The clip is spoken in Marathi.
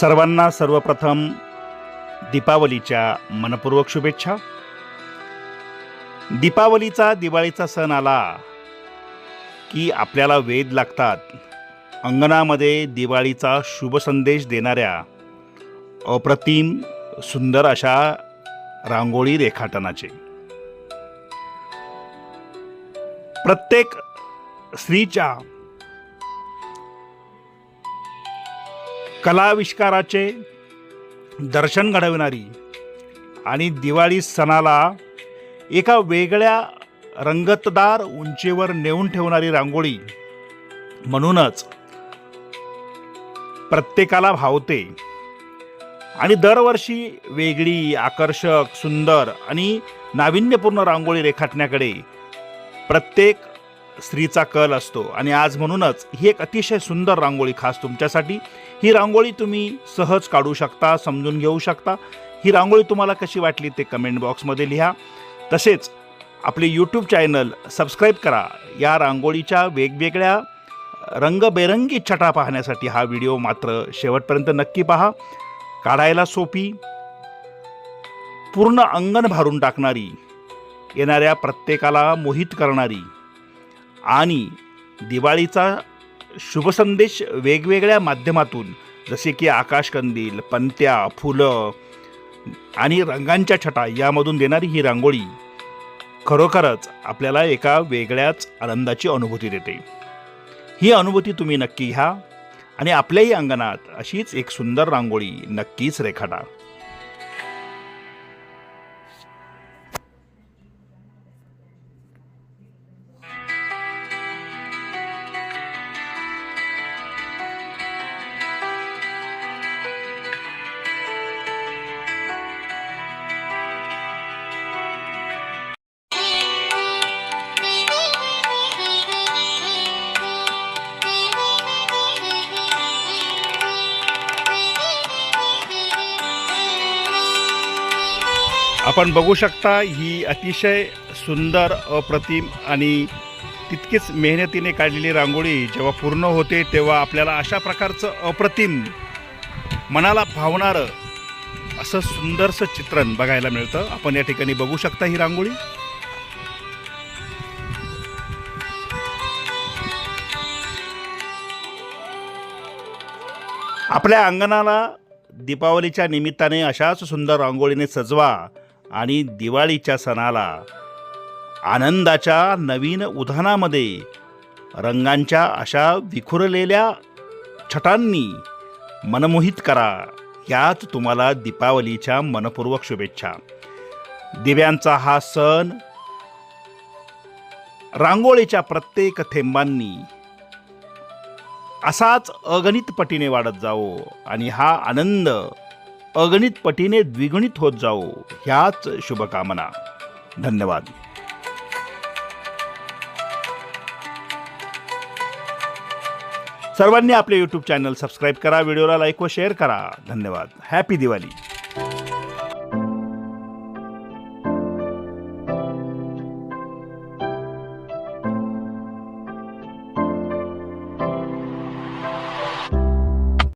सर्वांना सर्वप्रथम दीपावलीच्या मनपूर्वक शुभेच्छा. दीपावलीचा दिवाळीचा सण आला की आपल्याला वेद लागतात. अंगणामध्ये दिवाळीचा शुभ संदेश देणाऱ्या अप्रतिम सुंदर अशा रांगोळी रेखाटनाचे. प्रत्येक स्त्रीच्या कलाविष्काराचे दर्शन घडविणारी आणि दिवाळी सणाला एका वेगळ्या रंगतदार उंचीवर नेऊन ठेवणारी रांगोळी. म्हणूनच प्रत्येकाला भावते. आणि दरवर्षी वेगळी आकर्षक सुंदर आणि नाविन्यपूर्ण रांगोळी रेखाटण्याकडे प्रत्येक स्त्रीचा कल असतो. आणि आज म्हणूनच ही एक अतिशय सुंदर रांगोळी खास तुमच्यासाठी. ही रांगोळी तुम्ही सहज काढू शकता समजून घेऊ शकता. ही रांगोळी तुम्हाला कशी वाटली ते कमेंट बॉक्समध्ये लिहा. तसेच आपले यूट्यूब चॅनल सबस्क्राईब करा. या रांगोळीच्या वेगवेगळ्या रंगबेरंगी छटा पाहण्यासाठी हा व्हिडिओ मात्र शेवटपर्यंत नक्की पहा. काढायला सोपी पूर्ण अंगण भरून टाकणारी येणाऱ्या प्रत्येकाला मोहित करणारी आणि दिवाळीचा शुभसंदेश वेगवेगळ्या माध्यमातून जसे की आकाशकंदील पंत्या फुलं आणि रंगांच्या छटा यामधून देणारी ही रांगोळी खरोखरच आपल्याला एका वेगळ्याच आनंदाची अनुभूती देते. ही अनुभूती तुम्ही नक्की घ्या आणि आपल्याही अंगणात अशीच एक सुंदर रांगोळी नक्कीच रेखाटा. आपण बघू शकता ही अतिशय सुंदर अप्रतिम आणि तितकीच मेहनतीने काढलेली रांगोळी जेव्हा पूर्ण होते तेव्हा आपल्याला अशा प्रकारचं अप्रतिम मनाला भावणारं असं सुंदरसं चित्रण बघायला मिळतं. आपण या ठिकाणी बघू शकता ही रांगोळी. आपल्या अंगणाला दीपावलीच्या निमित्ताने अशाच सुंदर रांगोळीने सजवा. आणि दिवाळीच्या सणाला आनंदाच्या नवीन उधाणामध्ये रंगांच्या अशा विखुरलेल्या छटांनी मनमोहित करा. याच तुम्हाला दीपावलीच्या मनपूर्वक शुभेच्छा. दिव्यांचा हा सण रांगोळीच्या प्रत्येक थेंबांनी असाच अगणित पटीने वाढत जावो आणि हा आनंद अगणित पटीने द्विगुणित होत जाओ ह्याच शुभकामना. धन्यवाद. सर्वांनी आपले यूट्यूब चॅनल सबस्क्राईब करा व्हिडिओला लाईक व शेअर करा. धन्यवाद. हॅपी दिवाळी